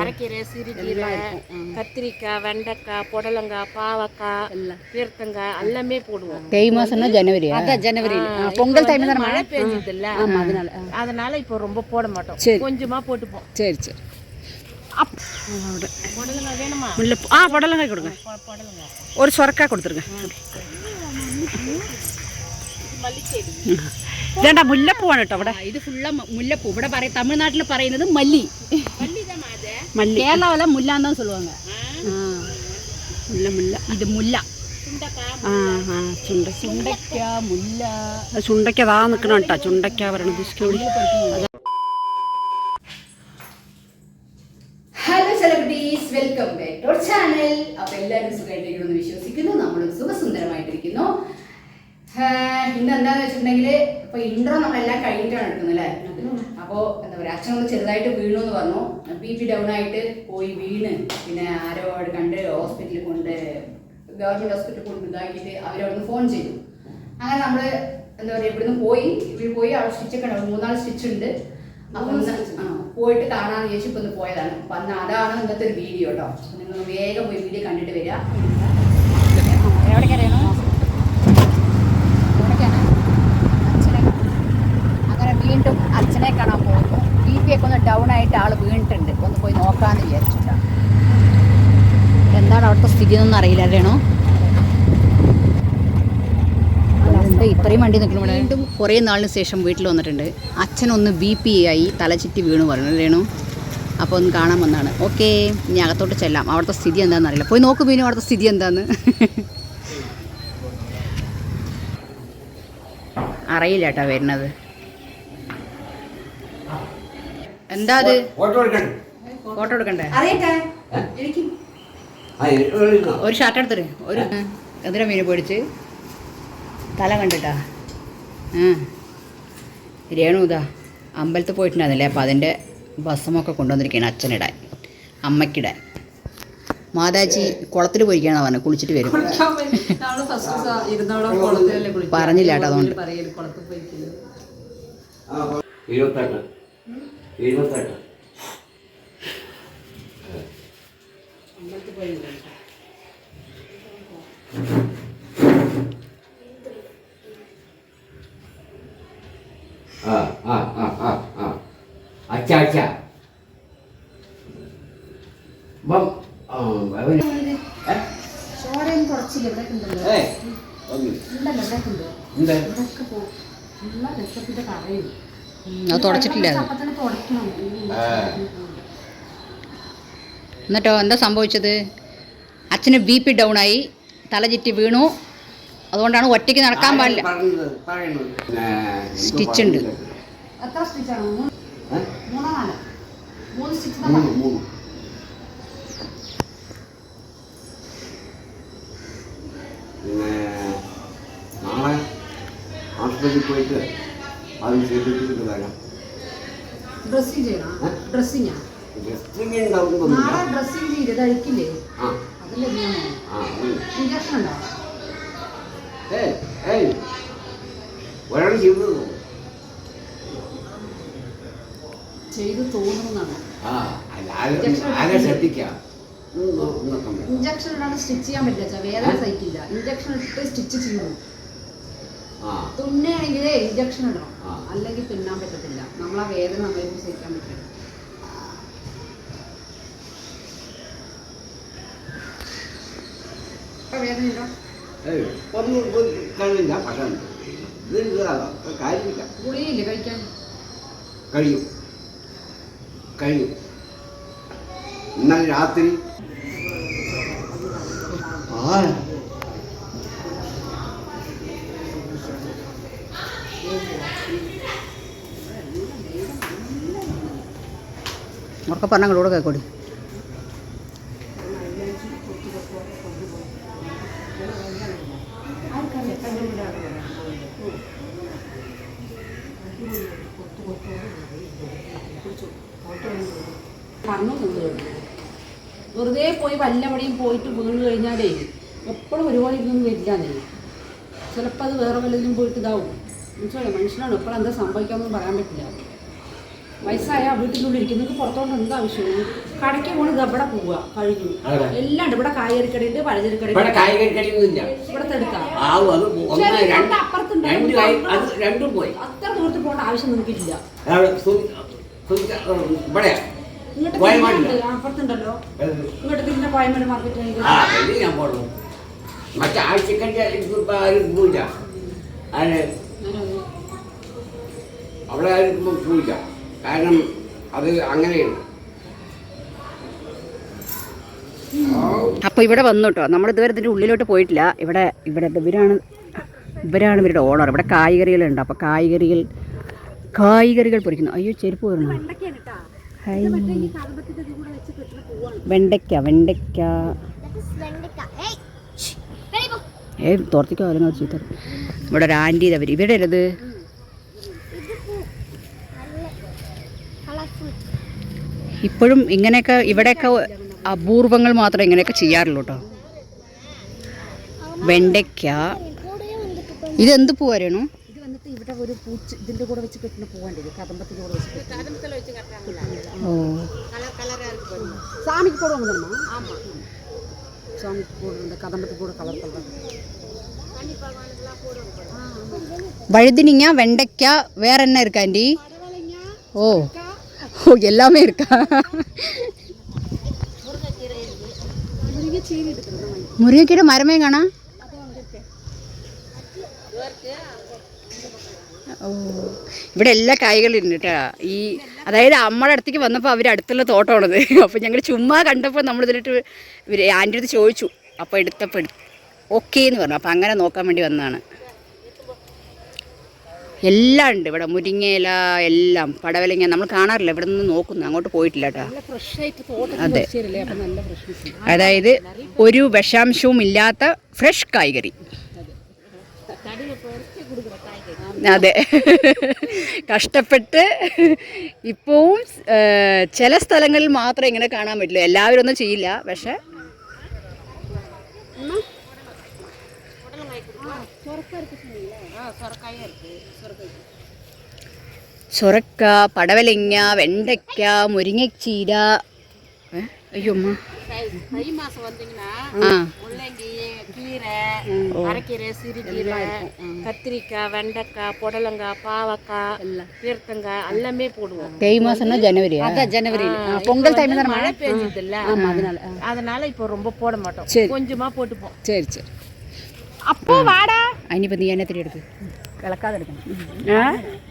அரைக்கீரை சிறுகீரை கத்திரிக்காய் வெண்டைக்காய் புடலங்காய் பாவக்காய் பீர்த்தங்காய் எல்லாமே போடுவோம். தேய் மாசம்னா ஜனவரி அதான் ஜனவரி. பொங்கல் டைம் தான் மழை பெஞ்சது இல்ல அதனால அதனால இப்போ ரொம்ப போட மாட்டோம். கொஞ்சமா போட்டுப்போம். சரி சரி. புடலங்காய் புடலங்காய் கொடுங்க. ஒரு சொரக்காய் கொடுத்துருங்க. വേണ്ട മുല്ലപ്പൂവാണ് കേട്ടോ ഇവിടെ ഇത് ഫുള്ള് മുല്ലപ്പൂ ഇവിടെ പറയും തമിഴ്നാട്ടിൽ പറയുന്നത് மல்லிதான் அது മല്ലി കേരളാവിലെ മുല്ല എന്നാ சொல்லுவாங்க ആ മുല്ല മുല്ല ഇത് മുല്ല சுண்டக்காய் ആ ആ ചുണ്ട ചുണ്ടയ്ക്ക മുല്ല ചുണ്ടയ്ക്ക അതാ നിൽക്കണം കേട്ടോ ചുണ്ടയ്ക്ക പറയണത് ഇസ്കൂടി hello celebrities welcome back to channel അപ്പോൾ എല്ലാവരും സുഖമായിട്ടിരിക്കുന്നു വിശ്വസിക്കുന്നു നമ്മളും സുഖസുന്ദരമായിട്ടിരിക്കുന്നു ആഹ് ഇന്ന് എന്താന്ന് വെച്ചിട്ടുണ്ടെങ്കിൽ ഇപ്പൊ ഇൻട്രോ നമ്മളെല്ലാം കഴിഞ്ഞിട്ടാണ് എടുക്കുന്നത് അല്ലേ? അപ്പോൾ എന്താ പറയാ അച്ഛൻ ഒന്ന് ചെറുതായിട്ട് വീണു എന്ന് പറഞ്ഞു. ബി പി ഡൗൺ ആയിട്ട് പോയി വീണ്. പിന്നെ ആരോ അവിടെ കണ്ട് ഹോസ്പിറ്റലിൽ കൊണ്ട് ഗവൺമെന്റ് ഹോസ്പിറ്റലിൽ കൊണ്ട് ഇതാക്കിയിട്ട് അവരവിടുന്ന് ഫോൺ ചെയ്തു. അങ്ങനെ നമ്മൾ എന്താ പറയാ ഇവിടുന്ന് പോയി. ഇവിടെ പോയി അവിടെ സ്റ്റിച്ചൊക്കെ ഉണ്ട്. മൂന്നാൽ സ്റ്റിച്ച് ഉണ്ട്. അപ്പൊ പോയിട്ട് കാണാന്ന് ചോദിച്ചു ഇപ്പൊ ഒന്ന് പോയതാണ്. അപ്പൊ അന്ന് അതാണ് ഇന്നത്തെ ഒരു വീഡിയോ കേട്ടോ നിങ്ങൾ വേഗം പോയി വീഡിയോ കണ്ടിട്ട് വരിക. എവിടേക്കറിയണോ എവിടേക്കാണ് അച്ഛനെ അങ്ങനെ വീണ്ടും അച്ഛനെ കാണാൻ പോകുന്നു. ബി പി ഒക്കെ ഒന്ന് ഡൗൺ ആയിട്ട് ആൾ വീണിട്ടുണ്ട്. ഒന്ന് പോയി നോക്കാമെന്ന് വിചാരിച്ചിട്ടാണ് എന്താണ് അവിടുത്തെ സ്ഥിതി എന്നൊന്നും അറിയില്ല ഉണ്ട്. ഇത്രയും വണ്ടി നിൽക്കണം വീണ്ടും കുറേ നാളിന് ശേഷം വീട്ടിൽ വന്നിട്ടുണ്ട്. അച്ഛനൊന്ന് ബി പി ആയി തലചുറ്റി വീണു പറഞ്ഞു രേണു അപ്പോൾ ഒന്ന് കാണാൻ വന്നാണ്. ഓക്കെ ഇനി അകത്തോട്ട് ചെല്ലാം. അവിടുത്തെ സ്ഥിതി എന്താണെന്ന് അറിയില്ല. പോയി നോക്കും വീണു അവിടുത്തെ സ്ഥിതി എന്താന്ന്. അറിയില്ല കേട്ടോ വരുന്നത്. എന്താ അത്? ഫോട്ടോ എടുക്കണം ഫോട്ടോ എടുക്കണ്ടേ? ഒരു ഷർട്ട് എടുത്തിട്ട് ഒരു എന്തിനാ മീൻ പൊടിച്ച് തല കണ്ടിട്ടാ. ആ. രേണു ഇതാ അമ്പലത്തിൽ പോയിട്ടുണ്ടായിരുന്നില്ലേ? അപ്പോൾ അതിന്റെ ഭസ്മൊക്കെ കൊണ്ടുവന്നിരിക്കുകയാണ് അച്ഛനിടാൻ അമ്മയ്ക്കിടാൻ മാതാജി കുളത്തിൽ പോയിരിക്കുകയാണെന്ന് പറഞ്ഞു കുളിച്ചിട്ട് വരും. പറഞ്ഞില്ല കേട്ടോ അതുകൊണ്ട് ഇരുപത്തെട്ട് ആ ആ ആ ആ ആ. അച്ഛ അച്ഛ. ബം ആ അവന് ഏ? ഏയ്, ഒന്ന്. എന്ത്? അത് തുടച്ചിട്ടില്ല അത് തുടച്ചിട്ടില്ല എന്നിട്ടോ എന്താ സംഭവിച്ചത്? അച്ഛന് ബി പി ഡൗൺ ആയി തല ചുറ്റി വീണു. അതുകൊണ്ടാണ് ഒറ്റയ്ക്ക് നടക്കാൻ പാടില്ല. സ്റ്റിച്ച് ഉണ്ട്. പിന്നെ നാളെ ആശുപത്രിയിൽ പോയിട്ട് അത് ചെയ്തിട്ടുള്ളതാണ് ഡ്രസ്സിങ് ചെയ്യണം? ഡ്രസ്സിങ്ങാ ഡ്രസ്സിങ് നാളെ ചെയ്ത് കഴിക്കില്ലേ അതല്ലേ. ഇഞ്ചക്ഷൻ ഉണ്ടോ? ഒരാൾ ചെയ്തത് ചെയ്തു തോന്നുന്നതാണ്. ഇഞ്ചക്ഷൻ ഇടാണ്ട് സ്റ്റിച്ച് ചെയ്യാൻ പറ്റില്ല വേറെ വേദന സഹിക്കില്ല. ഇഞ്ചക്ഷൻ ഇട്ട് സ്റ്റിച്ച് ചെയ്യണം ആ. തുന്നുകയാണെങ്കിലേ ഇഞ്ചക്ഷൻ ഇടണം. ആ. അല്ലെങ്കിൽ തുന്നാൻ പറ്റത്തില്ല. നമ്മളാ വേദന നമ്മളെ സഹിക്കാൻ പറ്റില്ല. ഒന്നും കഴിയില്ല. പക്ഷേ കാര്യമില്ല. ഗുളികയില്ലേ കഴിക്കാൻ? കഴിയും. കഴിയും. ഇന്നലെ രാത്രി ആ ഉറക്കെ പറഞ്ഞാൽ കൂടെ കേൾക്കൂടി വെറുതെ പോയി വല്ലപടിയും പോയിട്ട് വീണ് കഴിഞ്ഞാലേ എപ്പോഴും ഒരുപോലെ ഇരുന്നൊന്നും വരില്ലാന്നേ ചിലപ്പോൾ അത് വേറെ വല്ലതിലും പോയിട്ട് ഇതാവും. മനസ്സിലായോ? മനുഷ്യനാണ്? എപ്പോഴും എന്താ സംഭവിക്കാമെന്നൊന്നും പറയാൻ പറ്റില്ല. വയസ്സായ നിങ്ങൾക്ക് പുറത്തോണ്ട് എന്താ ആവശ്യമാണ് കടയ്ക്ക് പോണ് ഇവിടെ പോവുക കഴിഞ്ഞു. എല്ലാം ഉണ്ട്. ഇവിടെ കായറിക്കടയുണ്ട് ഇവിടെ പലചരക്കടയുണ്ട് കായിക ഇവിടെ എടുക്കാം രണ്ട് അപ്പുറത്തുണ്ട്. പോയി. അത്ര ദൂരത്ത് പോകേണ്ട ആവശ്യം നിങ്ങൾക്കില്ല. ഇങ്ങോട്ട് അപ്പുറത്തുണ്ടല്ലോ. ഇങ്ങോട്ട് തിരിഞ്ഞ മാർക്കറ്റ് ഞാൻ മറ്റേ ആഴ്ചക്കന്റെ അവിടെ പോയില്ല കാരണം അത് അങ്ങനെയാണ്. അപ്പൊ ഇവിടെ വന്നു കേട്ടോ നമ്മൾ ഇതുവരെ ഇതിന്റെ ഉള്ളിലോട്ട് പോയിട്ടില്ല. ഇവിടെ ഇവിടെ ഇവരാണ് ഇവരാണ് ഇവരുടെ ഓണർ. ഇവിടെ കായ്കറികളുണ്ട്. അപ്പൊ കായ്കറികൾ കായ്കറികൾ പൊരിക്കുന്നു. അയ്യോ ചെരുപ്പ് വരണം ഹായ്. വെണ്ടയ്ക്ക വെണ്ടയ്ക്ക. ഏ തോർത്തിക്കോ അല്ലെങ്കിൽ ചീത്ത ഇവിടെ ഒരു ആന്റി ഇതവർ ഇവിടെ ഉള്ളത് ഇപ്പോഴും ഇങ്ങനെയൊക്കെ ഇവിടെയൊക്കെ അപൂർവങ്ങൾ മാത്രമേ ഇങ്ങനെയൊക്കെ ചെയ്യാറുള്ളൂ കേട്ടോ വെണ്ടയ്ക്ക ഇതെന്ത് പൂവാരണോ ഇത് വന്നിട്ട് ഇവിടെ ഒരു പൂച്ച ഇതിന്റെ കൂടെ വെച്ച് കെട്ടുന്ന പോവാണ്ട് കദമ്പത്തിന്റെ കൂടെ വെച്ച് കെട്ടുന്ന. கதம்பத்தில் வச்சு கட்டுறாங்களா ഓ கலர் கலராக இருக்கு பாருங்க சாமிக்கு போடுவாங்க ஆமா சாமிக்கு போடுறது கதம்பத்துக்கு கூட கலர் கலர் வழுதினிங்க வெண்டைக்க வேற என்ன இருக்கா ஆண்டி ஓ ஓ எல்லாமே இருக்கா മുരിങ്ങക്കീടെ മരമേ കാണാം ഓ ഇവിടെ എല്ലാ കായ്കളും ഉണ്ട് കേട്ടോ ഈ അതായത് അമ്മയുടെ അടുത്തേക്ക് വന്നപ്പോൾ അവർ അടുത്തുള്ള തോട്ടമാണത് അപ്പോൾ ഞങ്ങൾ ചുമ്മാ കണ്ടപ്പോൾ നമ്മൾ ഇതിലിട്ട് ഇവർ ആൻ്റെ അടുത്ത് ചോദിച്ചു അപ്പോൾ എടുത്തപ്പോൾ ഓക്കേ എന്ന് പറഞ്ഞു അപ്പോൾ അങ്ങനെ നോക്കാൻ വേണ്ടി വന്നതാണ് എല്ലാം ഉണ്ട് ഇവിടെ മുരിങ്ങയില എല്ലാം പടവലങ്ങ നമ്മൾ കാണാറില്ല ഇവിടെ നിന്ന് നോക്കുന്നു അങ്ങോട്ട് പോയിട്ടില്ല കേട്ടോ. ഫ്രഷ് ആയിട്ട് തോട്ടത്തിൽ അതെ. അതായത് ഒരു വിഷാംശവും ഇല്ലാത്ത ഫ്രഷ് കായ്കറി. അതെ. കഷ്ടപ്പെട്ട് ഇപ്പവും ചില സ്ഥലങ്ങളിൽ മാത്രമേ ഇങ്ങനെ കാണാൻ പറ്റില്ല. എല്ലാവരും ഒന്നും ചെയ്യില്ല പക്ഷെ ചൊറക്ക சுரக்காய் படவலைங்காய் வெண்டைக்காய் முருங்கைக்கீரை ஐயோம்மா தை மாசம் வந்தீங்கன்னா முள்ளங்கி கீரை அரைக்கீரை சிறுகீரை கத்திரிக்காய் வெண்டைக்காய் புடலங்காய் பாவக்காய் பீர்த்தங்காய் எல்லாமே போடுவோம் தை மாசம்னா ஜனவரி அதான் ஜனவரி பொங்கல் டைம் தான் மழை பெஞ்சது இல்லை அதனால அதனால இப்போ ரொம்ப போட மாட்டோம் கொஞ்சமா போட்டுப்போம் சரி சரி அப்போ வாடா அன்னி பத்தி என்ன தெரியாது விளக்காத எடுக்கணும்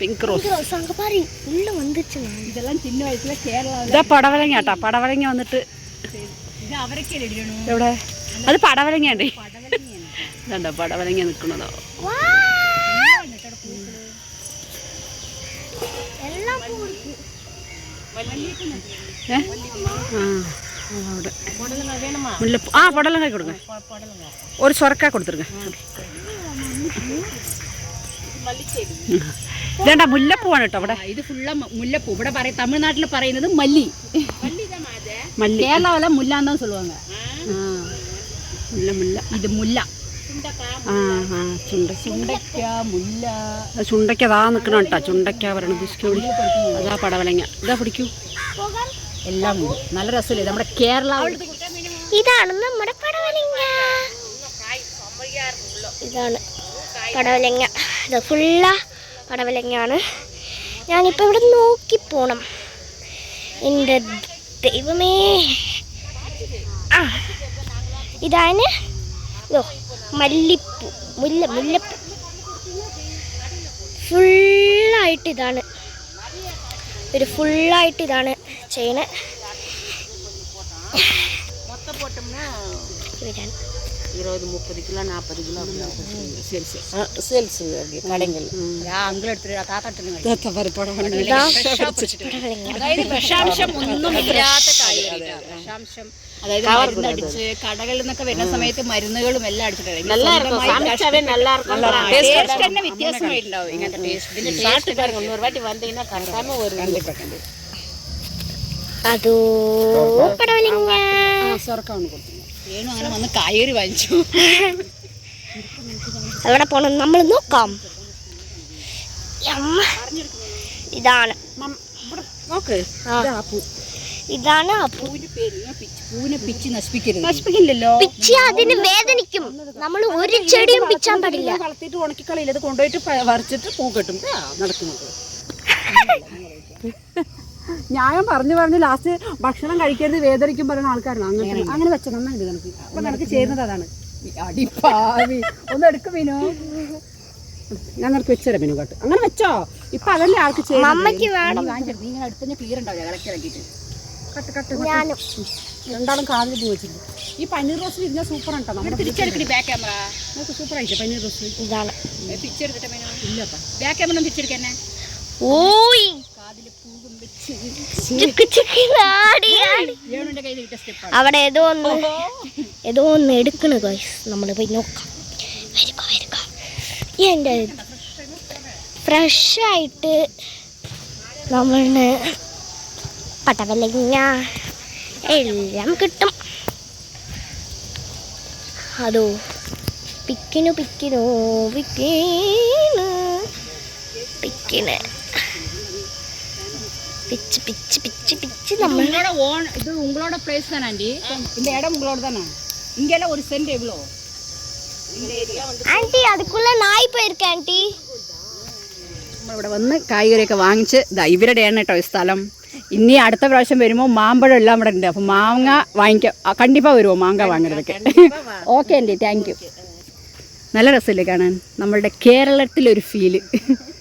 பிங்க் ரோஸ் ഇതാ പടവലങ്ങ പടവലങ്ങ വന്നിട്ട് എവിടെ അത് പടവലങ്ങയാണ് ഇതാണ്ടോ പടവലങ്ങ നിൽക്കുന്നതോ ആ അവിടെ മുല്ലപ്പൂ ഒരു ചൊരക്ക കൊടുത്തിരുങ്ങ ഇതേണ്ട മുല്ലപ്പൂവാണ് കേട്ടോ അവിടെ ഇത് ഫുള്ള മുല്ലപ്പൂ ഇവിടെ പറയും തമിഴ്നാട്ടിൽ പറയുന്നത് മല്ലി മല്ലി കേരളാവിലെ മുല്ല എന്നാ சொல்லுவாங்க ആ മുല്ല മുല്ല ഇത് മുല്ല ആ ആ ചുണ്ട ചുണ്ടയ്ക്ക മുല്ല അത് ചുണ്ടയ്ക്ക അതാ നിൽക്കണം കേട്ടോ ചുണ്ടയ്ക്ക പറയണത് ഇഷ്ടം അതാ പടവലങ്ങ ഇതാ പിടിക്കൂ എല്ലാം ഉണ്ട് നല്ല രസമില്ലേ നമ്മുടെ കേരള ഇതാണ് നമ്മുടെ പടവലങ്ങ ഇതാണ് പടവലങ്ങ ഇത് ഫുള്ള പടവലങ്ങയാണ് ഞാനിപ്പോൾ ഇവിടെ നോക്കി പോണം. എന്റെ ദൈവമേ. ആ ഇതാണ് ഓ മല്ലിപ്പൂ മുല്ല മുല്ലപ്പൂ. ഫുള്ളായിട്ട് ഇതാണ്. ഒരു ഫുള്ളായിട്ട് ഇതാണ് ചെയ്യണേ. ഇവരാണ് இருபது முப்பது கிலோ நாற்பது கிலோ சரி சரி சேல்ஸ் கடைகள் அங்கே எடுத்துட்டு தாத்தா எடுத்துட்டு അതായത് വിഷാംശം ഒന്നും ഇല്ലാത്ത കായ്കറി വിഷാംശം അതായത് മരുന്നടിച്ച് കടകളിൽ നിന്നൊക്കെ വരുന്ന സമയത്ത് മരുന്നുകളും എല്ലാം അടിച്ചിട്ടുണ്ട് நல்லா இருக்கும் சமைச்சாவே நல்லா இருக்கும் ടേസ്റ്റ് തന്നെ വ്യത്യാസമായിട്ടുണ്ടാവും ഇങ്ങനത്തെ ടേസ്റ്റ് ഇതിന്റെ சாப்பிட்டு பாருங்க இன்னொரு வாட்டி வந்தீங்கன்னா கரெக்டாம ஒரு അതോ പടവലങ്ങ സ്വർക്കാണ് കൊടുക്കുന്നത് വേണു അങ്ങനെ വന്ന് കയറി വാങ്ങിച്ചു എവിടെ പോണം? നമ്മൾ നോക്കാം. ഇതാണ്. നോക്ക്. ഇതാണ് നശിപ്പിക്കില്ലല്ലോ. പിച്ചി അതിന് വേദനിക്കും. നമ്മൾ ഒരു ചെടിയും പിച്ചാൻ പാടില്ല. വളർത്തിട്ട് ഉണക്കിക്കളയില്ല അത് കൊണ്ടുപോയിട്ട് വരച്ചിട്ട് പൂ കെട്ടും നടക്കുന്നുണ്ട് നടക്കുന്നത്. ഞാൻ പറഞ്ഞു പറഞ്ഞ് ലാസ്റ്റ് ഭക്ഷണം കഴിക്കരുത് വേദനിക്കും പറയുന്ന ആൾക്കാരാണ്. അങ്ങനെ അങ്ങനെ വെച്ച നന്നായിട്ട് കണക്ക് അപ്പൊ കണക്ക് ചേരുന്നത് അതാണ്. അടിപ്പാവി ഒന്ന് എടുക്കും മീനു. ഞാൻ നിനക്ക് വെച്ചുതരാം മീനു കാട്ട് അങ്ങനെ വെച്ചോ. ഇപ്പൊ അതല്ലേ ആൾക്ക് നീ ഇറക്കിയിട്ട് കട്ട് കട്ട് ഞാനും. രണ്ടാളും കാതിൽ പൂ വെച്ചിട്ടുണ്ട്. ഈ പനീർ സൂപ്പർ ഉണ്ടോ തിരിച്ചെടുക്കണി ബാക്ക് ക്യാമറ നമുക്ക് സൂപ്പർ ആയില്ലേ പനീർ റോസ് ഇതാണ്. പിച്ചെടുത്തിട്ട് മേനോ. ഇല്ലപ്പാ ബാക്ക് ക്യാമറ തിരിച്ചെടുക്കന്നെ ഓയ്. അവിടെ ഏതോ ഒന്ന് ഏതോ ഒന്ന് എടുക്കണ ഗൈസ് നമ്മൾ പോയി നോക്കാം. വരുക വരുക. എന്റെ ഫ്രഷായിട്ട് നമ്മളിന് പട്ടവലങ്ങ എല്ലാം കിട്ടും. അതോ പിക്കിനു പിക്കിനു പിക്കിന് പിക്കിന്. പിച്ച് പിച്ച് പിച്ച് പിച്ച് നമ്മൾ உங்களோட ஓன் இது உங்களோட பிளேஸ் தானே ஆண்டி இந்த இடம் உங்களோட தானே இங்கெல்லாம் ஒரு சென்ட் எவ்வளோ ആന്റി അതുക്കുള്ള നായ് പോയിരിക്ക ആന്റി നമ്മളിവിടെ വന്ന് കായ്കറിയൊക്കെ വാങ്ങിച്ച് ഇതാ ഇവരുടെയാണ് കേട്ടോ ഈ സ്ഥലം ഇനി അടുത്ത പ്രാവശ്യം വരുമ്പോൾ മാമ്പഴം എല്ലാം ഇവിടെ ഉണ്ട് അപ്പോൾ മാങ്ങ വാങ്ങിക്കാം ആ, കണ്ടിപ്പാ വരുമോ മാങ്ങ വാങ്ങരുതൊക്കെ ഓക്കെ ആൻറ്റി താങ്ക് യു നല്ല രസമില്ലേ കാണാൻ നമ്മളുടെ കേരളത്തിലൊരു ഫീല്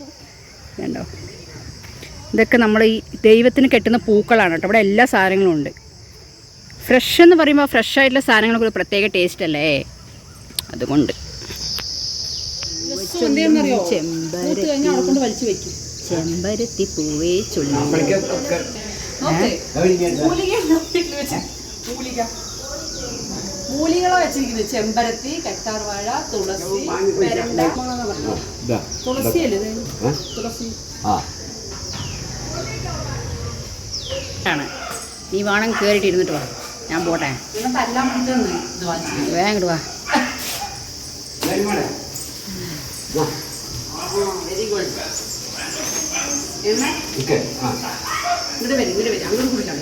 കണ്ടോ ഇതൊക്കെ നമ്മൾ ഈ ദൈവത്തിന് കെട്ടുന്ന പൂക്കളാണ് കേട്ടോ. ഇവിടെ എല്ലാ സാധനങ്ങളും ഉണ്ട്. ഫ്രഷ് എന്ന് പറയുമ്പോൾ ഫ്രഷ് ആയിട്ടുള്ള സാധനങ്ങൾക്ക് ഒരു പ്രത്യേക ടേസ്റ്റ് അല്ലേ? അതുകൊണ്ട്. ചെമ്പരത്തി പൂവേ ചൊല്ലി മൂലികളെ വെച്ചിരിക്കുന്നത്. ചെമ്പരത്തി കറ്റാർവാഴ തുളസി പെരണ്ട തുളസി. അല്ലേ ഇത്? തുളസി ആണ് നീ വേണം കയറിയിട്ട് ഇരുന്നിട്ട് വാ. ഞാൻ പോട്ടെ. വേഗം ഇങ്ങോട്ട് വാ. ഇങ്ങോട്ട് വരും ഇങ്ങോട്ട് വരും. അങ്ങോട്ട് കുടിക്കാം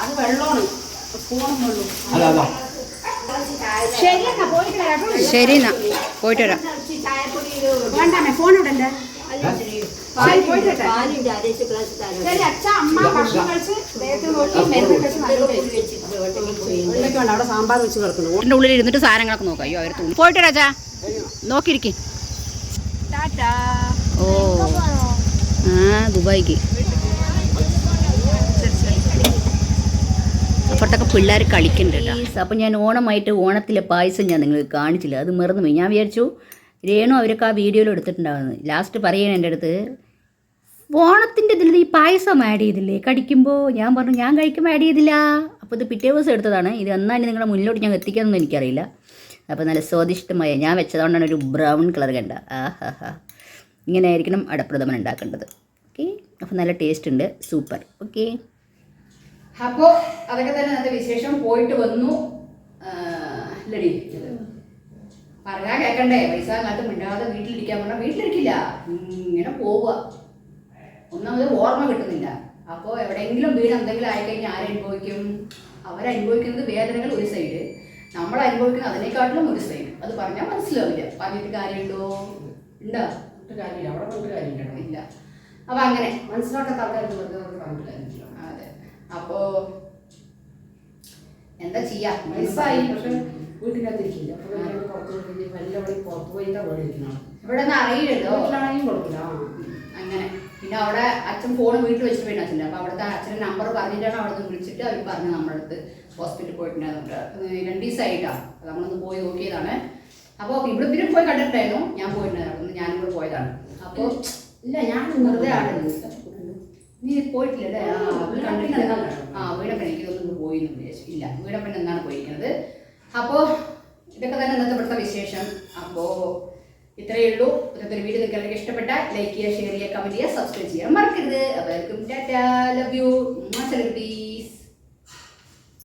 അത് വെള്ളമാണ്. സ്പൂണും വെള്ളവും ശരി എന്നാ പോയിട്ട് വരാം വേണ്ടാമേ ഫോൺ ഇവിടെ അവിടെ സാമ്പാർ വെച്ച് കിടക്കുന്നു. ഓട്ടിന്റെ ഉള്ളിൽ ഇരുന്നിട്ട് സാധനങ്ങളൊക്കെ നോക്കാം. അയ്യോ അവർ പോയിട്ട് രാജാ നോക്കിയിരിക്കും. ഓ. ആ ദുബായിക്ക്. അപ്പുറത്തൊക്കെ പിള്ളേർ കളിക്കുന്നുണ്ട് അപ്പം ഞാൻ ഓണമായിട്ട് ഓണത്തിലെ പായസം ഞാൻ നിങ്ങൾക്ക് കാണിച്ചില്ല. അത് മറന്നു പോയി ഞാൻ വിചാരിച്ചു രേണു അവരൊക്കെ ആ വീഡിയോയിൽ എടുത്തിട്ടുണ്ടാവുന്നത് ലാസ്റ്റ് പറയണ എന്റെ അടുത്ത് ഓണത്തിന്റെ ഇതിൽ ഈ പായസം ആഡ് ചെയ്തില്ലേ? കടിക്കുമ്പോൾ ഞാൻ പറഞ്ഞു ഞാൻ കഴിക്കുമ്പോൾ ആഡ് ചെയ്തില്ല. അപ്പോൾ ഇത് പിറ്റേ ദിവസം എടുത്തതാണ്. ഇത് എന്നാലും നിങ്ങളുടെ മുന്നിലോട്ട് ഞാൻ എത്തിക്കാമെന്നൊന്നും എനിക്കറിയില്ല. അപ്പോൾ നല്ല സ്വാദിഷ്ടമായ ഞാൻ വെച്ചതുകൊണ്ടാണ് ഒരു ബ്രൗൺ കളർ കണ്ട. ആ ഹാ ഇങ്ങനെ ആയിരിക്കണം അടപ്രഥമൻ ഉണ്ടാക്കേണ്ടത്. ഓക്കെ അപ്പോൾ നല്ല ടേസ്റ്റ് ഉണ്ട്. സൂപ്പർ ഓക്കെ അപ്പോൾ അതൊക്കെ തന്നെ നല്ല വിശേഷം പോയിട്ട് വന്നു. ഇല്ലടി പറഞ്ഞാ കേക്കണ്ടേ? പൈസ കാലത്ത് മിണ്ടാതെ വീട്ടിലിരിക്കാൻ പറഞ്ഞാൽ വീട്ടിലിരിക്കില്ല. ഇങ്ങനെ പോവുക. ഒന്നാമത് ഓർമ്മ കിട്ടുന്നില്ല. അപ്പോൾ എവിടെയെങ്കിലും വീട് എന്തെങ്കിലും ആയിക്കഴിഞ്ഞാൽ ആരനുഭവിക്കും അവരനുഭവിക്കുന്നത് വേദനകൾ ഒരു സൈഡ് നമ്മൾ അനുഭവിക്കുന്നത് അതിനേക്കാട്ടിലും ഒരു സൈഡ് അത് പറഞ്ഞാൽ മനസ്സിലാവില്ല. പറഞ്ഞിട്ട് കാര്യമുണ്ടോ? ഉണ്ടോ? ഇല്ല. അപ്പം അങ്ങനെ. മനസ്സിലാക്കാത്ത പറഞ്ഞിട്ട് അതെ. അപ്പോൾ എന്താ ചെയ്യാ? വയസ്സായി പക്ഷെ വീട്ടിനകത്തിരിക്കില്ല. അപ്പൊ ഞാൻ പുറത്ത് പോയി വല്ല വഴി പുറത്ത് പോയിട്ടാ വേടിക്കണം ഇവിടെ ഒന്നും അറിയില്ലല്ലോ. വീട്ടിലാണെങ്കിലും ആ. അങ്ങനെ. പിന്നെ അവിടെ അച്ഛൻ ഫോൺ വീട്ടിൽ വെച്ചിട്ട് പോയിട്ട് അച്ഛന്റെ. അപ്പോൾ അവിടുത്തെ അച്ഛന്റെ നമ്പർ പറഞ്ഞിട്ടാണ് അവിടെ നിന്ന് വിളിച്ചിട്ട് അവർ പറഞ്ഞു നമ്മുടെ അടുത്ത് ഹോസ്പിറ്റലിൽ പോയിട്ടുണ്ടായിരുന്നു രണ്ട് ദിവസമായിട്ടാണ് നമ്മളൊന്ന് പോയി നോക്കിയതാണ്. അപ്പോൾ ഇവിടെ പിന്നെ പോയി കണ്ടിട്ടുണ്ടായിരുന്നു. ഞാൻ പോയിട്ടുണ്ടായിരുന്നു. അപ്പോൾ ഞാനും കൂടെ പോയതാണ്. അപ്പോൾ ഇല്ല ഞാൻ വെറുതെ ആടുന്നു നീ പോയിട്ടില്ലല്ലേ ആ വീടപ്പൻ എനിക്കിതൊന്നും പോയി എന്ന് വിചാരിച്ചു. ഇല്ല വീടപ്പൻ എന്നാണ് പോയിരിക്കുന്നത്? അപ്പോൾ ഇതൊക്കെ തന്നെ ഇന്നത്തെ ഇവിടുത്തെ വിശേഷം. അപ്പോൾ ഇത്രയേ ഉള്ളൂ. ഇന്നത്തെ ഒരു വീഡിയോ നിങ്ങൾക്ക് ഇഷ്ടപ്പെട്ട ലൈക്ക് ചെയ്യുക ഷെയർ ചെയ്യുക കമന്റ് ചെയ്യുക സബ്സ്ക്രൈബ് ചെയ്യാൻ മറക്കരുത്. അപ്പോൾ ടാറ്റ ലവ് യു സെലിബ്രിറ്റീസ്